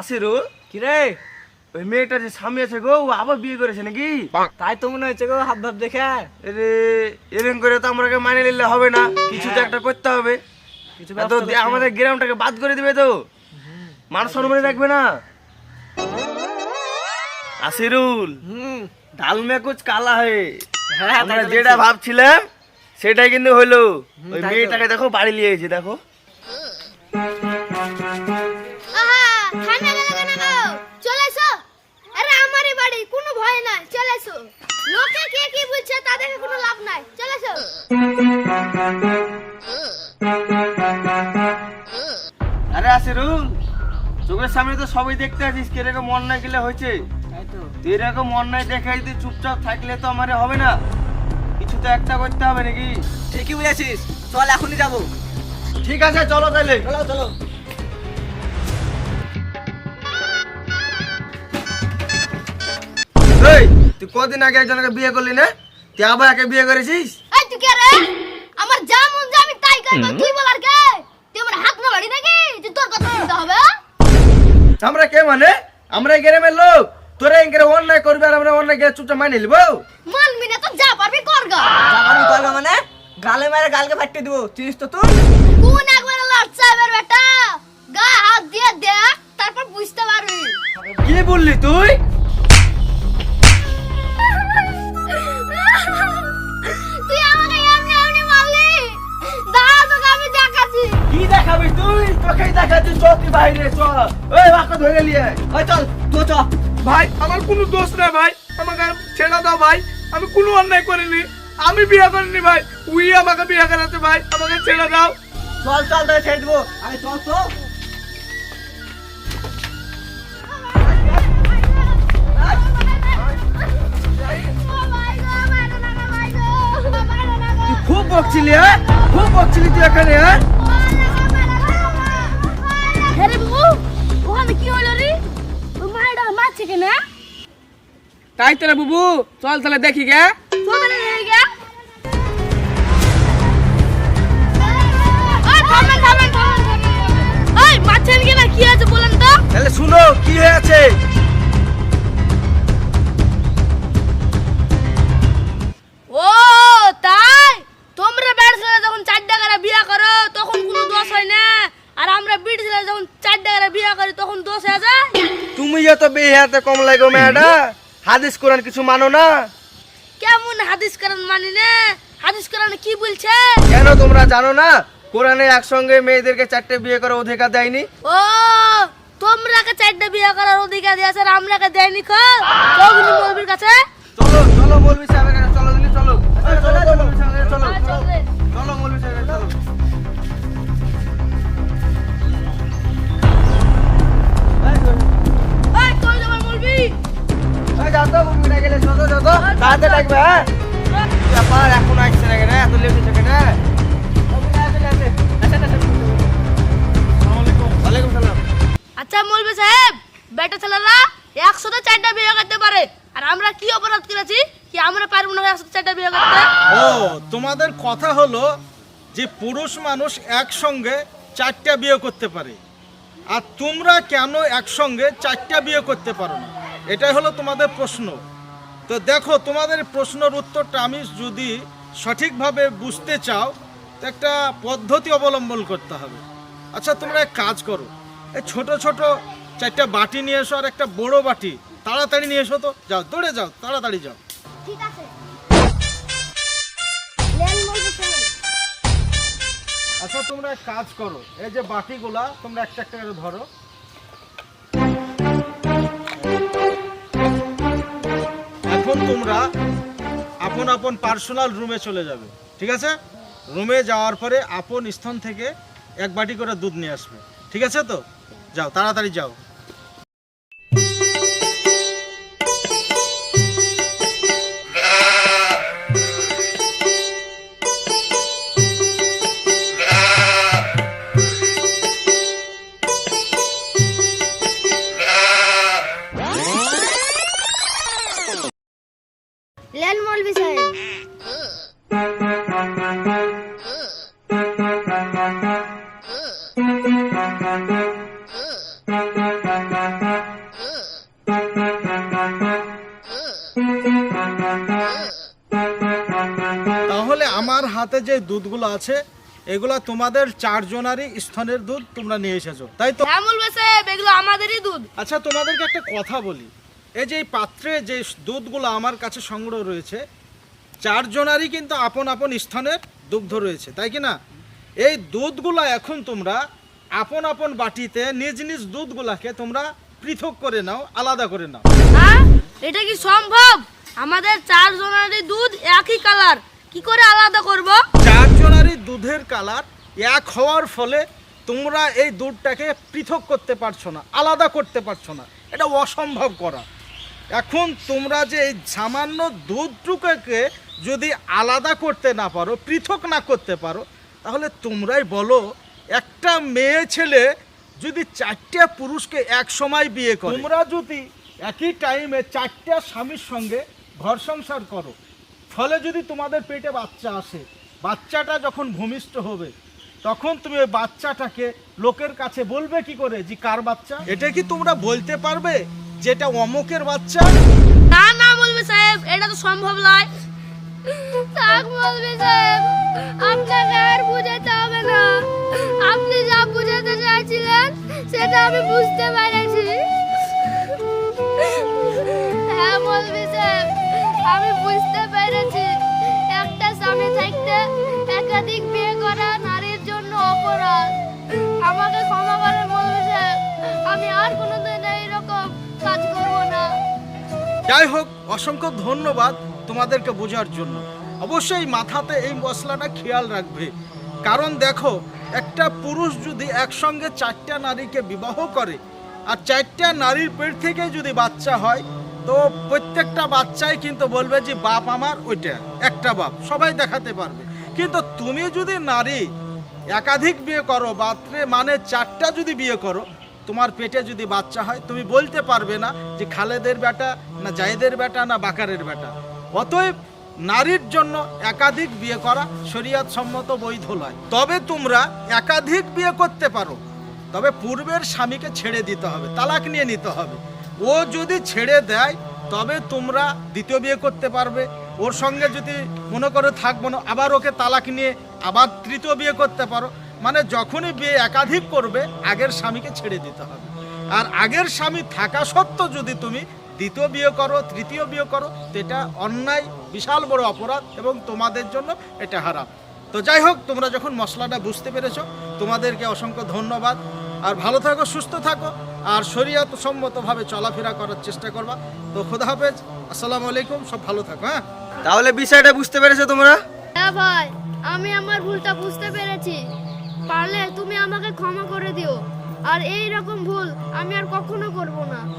আসিরু? কিরে? ওই মেয়েটা যে স্বামী আছে গো ও আবার বিয়ে করেছে নাকি? তাই তো মনে হচ্ছে গো হাত ভাব দেখে। এরে এরকম করে তো আমরাকে মানে নিলে হবে না কিছু তো একটা করতে হবে। কিছু হবে। আমাদের গ্রামটাকে বাদ করে দিবে তো। মান সম্মানে রাখবে না। আসিরুল হুম। ডাল মে কুচ কালা হে। হ্যাঁ আমরা যেটা। ভাবছিলাম সেটাই কিন্তু হলো। ওই মেয়েটাকে দেখো বাড়ি নিয়ে এসেছে দেখো। ভয় নাই চলে এসো। লোকে কে কি বলছে তা দেখে কোনো লাভ নাই চলে এসো। আরে আসিরুল চোখের সামনে তো সবই দেখতে আছিস কীরকম অন্যায় গেলে হয়েছে? তাই এরকম অন্যায় দেখাই তুই চুপচাপ থাকলে তো আমার হবে না। কিছু তো একটা করতে হবে নাকি? ঠিকই বুঝেছিস চল এখনই যাব। ঠিক আছে চলো তাহলে চলো চলো। তুই কদিন আগে একজনকে বিয়ে করলি না? তুই আবার একে বিয়ে করেছিস? এই তুই কে রে? আমার যা মন যা আমি তাই করব। তুই বলার কে? তুই আমার হাত না বাড়ি নাকি? যে তোর কথা শুনতে হবে আমরা কে মানে? আমরা এই গ্রামের লোক। তোরা এই গ্রামে অন্যায় করবি আর আমরা অন্যায় গিয়ে চুপচাপ মাইনে নিব? মানবি না তো যা পারবি কর গা। যাবানি করবে মানে? গালে মেরে গালকে ফাটিয়ে দিব। চিনিস তো তুই? কোন একবার লড়ছে এবার বেটা? গা হাত দিয়ে দেখ তারপর বুঝতে পারবি। কি বললি তুই তুই? চল তুই বাইরে চল ওই বাক্য ধরে নিয়ে। ওই চল চ ভাই আমার কোনো দোষ নাই ভাই আমাকে ছেড়ে দাও ভাই আমি কোনো অন্যায় করিনি আমি বিয়ে করিনি ভাই উই আমাকে বিয়ে করাতে ভাই আমাকে ছেড়ে দাও চল চল তোকে ছেড়ে দিব আরে চল তো খুব বকছিলি হ্যাঁ খুব বকছিলি তুই এখানে হ্যাঁ তাই তাহলে বুবু? চল তাহলে দেখি গে। কি আছে বলেন তো? তাহলে শুনো কি হয়েছে? ও তাই? তোমরা ব্যাট ছেলে যখন চার টাকার বিয়া করো তখন কোনো দোষ হয় না। আর আমরা বিট ছেলে যখন চার টাকার বিয়া করি তখন দোষ হয়ে যায়। তুমি যত বিয়ে হাতে কম লাগো মেয়েটা হাদিস কোরআন কিছু মানো না? কেমন হাদিস কোরআন মানি না? হাদিস কোরআন কি বলছে? কেন তোমরা জানো না? কোরআনে একসঙ্গে মেয়েদেরকে চারটে বিয়ে করার অধিকার দেয়নি? ও তোমরাকে চারটে বিয়ে করার অধিকার দিয়েছে আর আমরাকে দেয়নি খো চৌগুনি মৌলবীর কাছে? চলো চলো বলবি সাহেবের চলো, যাও তো। তাড়াতাড়ি ডাকবে, হ্যাঁ? ব্যাপার, এখন আসছে না কেন, এত লেট হচ্ছে কেন? আচ্ছা মৌলবী সাহেব বেটা ছেলেরা একসাথে চারটা বিয়ে করতে পারে। আর আমরা কি অপরাধ করেছি? কি আমরা পারব না একসাথে চারটা বিয়ে করতে? ও তোমাদের কথা হলো যে পুরুষ মানুষ একসঙ্গে চারটা বিয়ে করতে পারে। আর তোমরা কেন একসঙ্গে চারটা বিয়ে করতে পারো না? এটাই হলো তোমাদের প্রশ্ন। তো দেখো তোমাদের প্রশ্নের উত্তরটা আমি যদি সঠিকভাবে বুঝতে চাও তো একটা পদ্ধতি অবলম্বন করতে হবে। আচ্ছা তোমরা এক কাজ করো। এই ছোট ছোট চারটা বাটি নিয়ে এসো আর একটা বড় বাটি। তাড়াতাড়ি নিয়ে এসো তো। যাও দৌড়ে যাও তাড়াতাড়ি যাও। ঠিক আছে। আচ্ছা তোমরা এক কাজ করো। এই যে বাটিগুলা তোমরা একটা একটা করে ধরো। এখন তোমরা আপন আপন পার্সোনাল রুমে চলে যাবে, ঠিক আছে? রুমে যাওয়ার পরে আপন স্থান থেকে এক বাটি করে দুধ নিয়ে আসবে, ঠিক আছে তো? যাও, তাড়াতাড়ি যাও। তাহলে আমার হাতে যে দুধগুলো আছে এগুলা তোমাদের চারজনারই স্তনের দুধ তোমরা নিয়ে এসেছ তাই তো? হ্যাঁ বলবে এগুলো আমাদেরই দুধ। আচ্ছা তোমাদেরকে একটা কথা বলি। এই যে এই পাত্রে যে দুধগুলো আমার কাছে সংগ্রহ রয়েছে চারজনারই কিন্তু আপন আপন স্থানের দুগ্ধ রয়েছে তাই কি না? এই দুধগুলো এখন তোমরা আপন আপন বাটিতে নিজ নিজ দুধগুলাকে তোমরা পৃথক করে নাও আলাদা করে নাও। হ্যাঁ এটা কি সম্ভব? আমাদের চারজনারই দুধ একই কালার কি করে আলাদা করব? চারজনারই দুধের কালার এক হওয়ার ফলে তোমরা এই দুধটাকে পৃথক করতে পারছ না আলাদা করতে পারছ না। এটা অসম্ভব করা। এখন তোমরা যে এই সামান্য দুধটুকুকে যদি আলাদা করতে না পারো পৃথক না করতে পারো তাহলে তোমরাই বলো একটা মেয়ে ছেলে যদি চারটা পুরুষকে এক সময় বিয়ে করে তোমরা যদি একই টাইমে চারটা স্বামীর সঙ্গে ঘর সংসার করো ফলে যদি তোমাদের পেটে বাচ্চা আসে বাচ্চাটা যখন ভূমিষ্ঠ হবে তখন তুমি ওই বাচ্চাটাকে লোকের কাছে বলবে কি করে যে কার বাচ্চা? এটা কি তোমরা বলতে পারবে যেটা অমুকের বাচ্চা? না না বলবে সাহেব এটা তো সম্ভব নয়। থাক বলবে সাহেব আপনাকে আর বুঝাতে হবে না। আপনি যা বুঝাতে চাইছিলেন সেটা আমি বুঝতে পেরেছি। হ্যাঁ বলবে সাহেব আমি বুঝতে স্বামী থাকতে একাধিক বিয়ে করা নারীর জন্য অপরাধ। আমাকে ক্ষমা করে আমি আর কোনোদিন এইরকম কাজ করব না। যাই হোক, অসংখ্য ধন্যবাদ তোমাদেরকে বোঝার জন্য। অবশ্যই মাথাতে এই মশলাটা খেয়াল রাখবে। কারণ দেখো, একটা পুরুষ যদি একসঙ্গে চারটা নারীকে বিবাহ করে, আর চারটা নারীর পেট থেকে যদি বাচ্চা হয় তো প্রত্যেকটা বাচ্চাই কিন্তু বলবে যে বাপ আমার ওইটা, একটা বাপ, সবাই দেখাতে পারবে। কিন্তু তুমি যদি নারী একাধিক বিয়ে করো বাত্রে মানে চারটা যদি বিয়ে করো, তোমার পেটে যদি বাচ্চা হয়, তুমি বলতে পারবে না যে খালেদের বেটা না জায়েদের বেটা না বাকারের বেটা। অতএব নারীর জন্য একাধিক বিয়ে করা শরীয়ত সম্মত বৈধ নয়। তবে তোমরা একাধিক বিয়ে করতে পারো, তবে পূর্বের স্বামীকে ছেড়ে দিতে হবে, তালাক নিয়ে নিতে হবে। ও যদি ছেড়ে দেয়, তবে তোমরা দ্বিতীয় বিয়ে করতে পারবে। ওর সঙ্গে যদি মনে করো থাকব না, আবার ওকে তালাক নিয়ে আবার তৃতীয় বিয়ে করতে পারো। মানে যখনই বিয়ে একাধিক করবে, আগের স্বামীকে ছেড়ে দিতে হবে। আর আগের স্বামী থাকা সত্ত্বেও যদি তুমি দ্বিতীয় বিয়ে করো, তৃতীয় বিয়ে করো, তো এটা অন্যায়, বিশাল বড় অপরাধ এবং তোমাদের জন্য এটা হারাম। তো যাই হোক, তোমরা যখন মশলাটা বুঝতে পেরেছ, তোমাদেরকে অসংখ্য ধন্যবাদ। আর ভালো থাকো, সুস্থ থাকো। আর শরীয়ত সম্মতভাবে চলাফেরা করার চেষ্টা করবা। তো খোদা হাফেজ আসসালামু আলাইকুম সব ভালো থাকো হ্যাঁ? তাহলে বিষয়টা বুঝতে পেরেছ তোমরা? হ্যাঁ ভাই আমি আমার ভুলটা বুঝতে পেরেছি। পারলে তুমি আমাকে ক্ষমা করে দিও। আর এই রকম ভুল আমি আর কখনো করব না।